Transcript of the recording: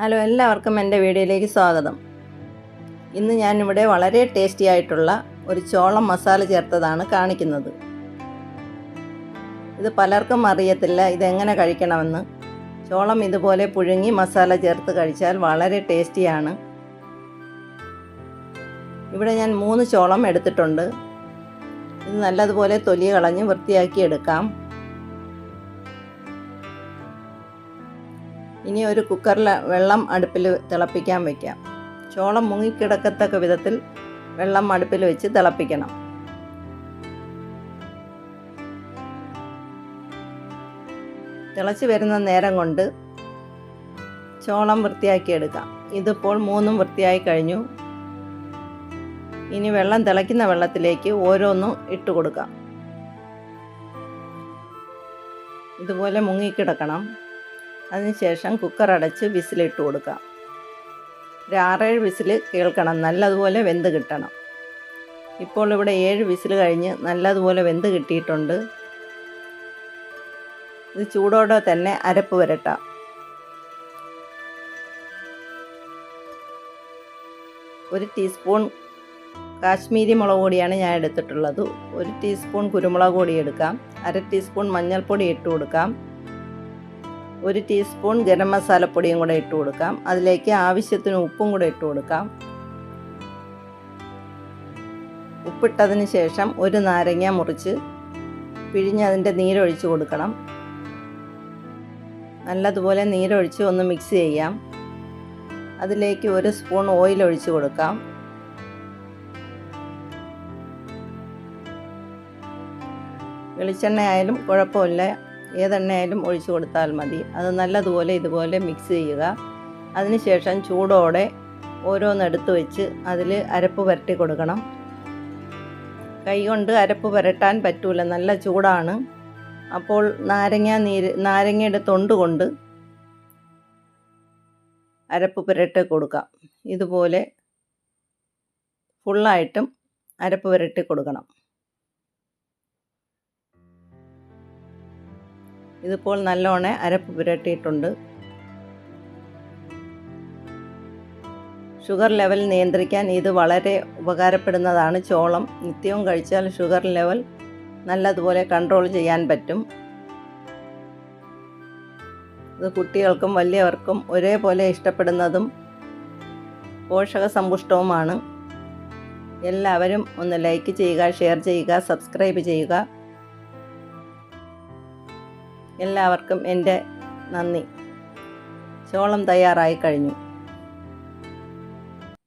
Hello എല്ലാവർക്കും എന്റെ വീഡിയോയിലേക്ക് സ്വാഗതം. ഇന്ന് ഞാനിവിടെ വളരെ ടേസ്റ്റി ആയിട്ടുള്ള ഒരു ചോളം മസാല ചേർത്തതാണ് കാണിക്കുന്നത്. ഇത് പലർക്കും അറിയത്തില്ല ഇതെങ്ങനെ കഴിക്കണമെന്ന്. ചോളം ഇതുപോലെ പുഴുങ്ങി മസാല ചേർത്ത് കഴിച്ചാൽ വളരെ ടേസ്റ്റിയാണ് ഇവിടെ ഞാൻ മൂന്ന് ചോളം എടുത്തിട്ടുണ്ട്. ഇത് നല്ലതുപോലെ തൊലി കളഞ്ഞ് വൃത്തിയാക്കി എടുക്കാം. ഇനി ഒരു കുക്കറിൽ വെള്ളം അടുപ്പിൽ തിളപ്പിക്കാൻ വയ്ക്കാം ചോളം മുങ്ങിക്കിടക്കത്തക്ക വിധത്തിൽ വെള്ളം അടുപ്പിൽ വെച്ച് തിളപ്പിക്കണം. തിളച്ച് വരുന്ന നേരം കൊണ്ട് ചോളം വൃത്തിയാക്കിയെടുക്കാം ഇതിപ്പോൾ മൂന്നും വൃത്തിയായി കഴിഞ്ഞു. ഇനി വെള്ളം തിളയ്ക്കുന്ന വെള്ളത്തിലേക്ക് ഓരോന്നും ഇട്ട് കൊടുക്കാം. ഇതുപോലെ മുങ്ങിക്കിടക്കണം. അതിനുശേഷം കുക്കർ അടച്ച് വിസിലിട്ട് കൊടുക്കാം. ഒരു ആറേഴ് വിസിൽ കേൾക്കണം നല്ലതുപോലെ വെന്ത് കിട്ടണം. ഇപ്പോൾ ഇവിടെ ഏഴ് വിസിൽ കഴിഞ്ഞ് നല്ലതുപോലെ വെന്ത് കിട്ടിയിട്ടുണ്ട്. ഇത് ചൂടോടെ തന്നെ അരപ്പ് വരട്ടാം. ഒരു ടീസ്പൂൺ കാശ്മീരി മുളക് പൊടിയാണ് ഞാൻ എടുത്തിട്ടുള്ളത്. ഒരു ടീസ്പൂൺ കുരുമുളക് പൊടി എടുക്കാം. അര ടീസ്പൂൺ മഞ്ഞൾപ്പൊടി ഇട്ട് കൊടുക്കാം. ഒരു ടീസ്പൂൺ ഗരം മസാലപ്പൊടിയും കൂടെ ഇട്ട് കൊടുക്കാം. അതിലേക്ക് ആവശ്യത്തിന് ഉപ്പും കൂടെ ഇട്ട് കൊടുക്കാം. ഉപ്പിട്ടതിന് ശേഷം ഒരു നാരങ്ങ മുറിച്ച് പിഴിഞ്ഞ് അതിന്റെ നീരൊഴിച്ച് കൊടുക്കണം. നല്ലതുപോലെ നീരൊഴിച്ച് ഒന്ന് മിക്സ് ചെയ്യാം. അതിലേക്ക് ഒരു സ്പൂൺ ഓയിൽ ഒഴിച്ച് കൊടുക്കാം. വെളിച്ചെണ്ണ ആയാലും കുഴപ്പമില്ല. ഏതെണ്ണയായാലും ഒഴിച്ചു കൊടുത്താൽ മതി. അത് നല്ലതുപോലെ ഇതുപോലെ മിക്സ് ചെയ്യുക. അതിനുശേഷം ചൂടോടെ ഓരോന്നെടുത്ത് വെച്ച് അതിൽ അരപ്പ് പുരട്ടി കൊടുക്കണം. കൈ കൊണ്ട് അരപ്പ് പുരട്ടാൻ പറ്റൂല. നല്ല ചൂടാണ്. അപ്പോൾ നാരങ്ങ നീര് നാരങ്ങയുടെ തൊണ്ട് കൊണ്ട് അരപ്പ് പുരട്ടി കൊടുക്കാം. ഇതുപോലെ ഫുള്ളായിട്ടും അരപ്പ് പുരട്ടി കൊടുക്കണം. ഇതിപ്പോൾ നല്ലോണം അരപ്പ് പുരട്ടിയിട്ടുണ്ട്. ഷുഗർ ലെവൽ നിയന്ത്രിക്കാൻ ഇത് വളരെ ഉപകാരപ്പെടുന്നതാണ് ചോളം. നിത്യവും കഴിച്ചാൽ ഷുഗർ ലെവൽ നല്ലതുപോലെ കൺട്രോൾ ചെയ്യാൻ പറ്റും. ഇത് കുട്ടികൾക്കും വലിയവർക്കും ഒരേപോലെ ഇഷ്ടപ്പെടുന്നതും പോഷകസമ്പുഷ്ടവുമാണ്. എല്ലാവരും ഒന്ന് ലൈക്ക് ചെയ്യുക ഷെയർ ചെയ്യുക സബ്സ്ക്രൈബ് ചെയ്യുക. എല്ലാവർക്കും എന്റെ നന്ദി. ചോളം തയ്യാറായി കഴിഞ്ഞു.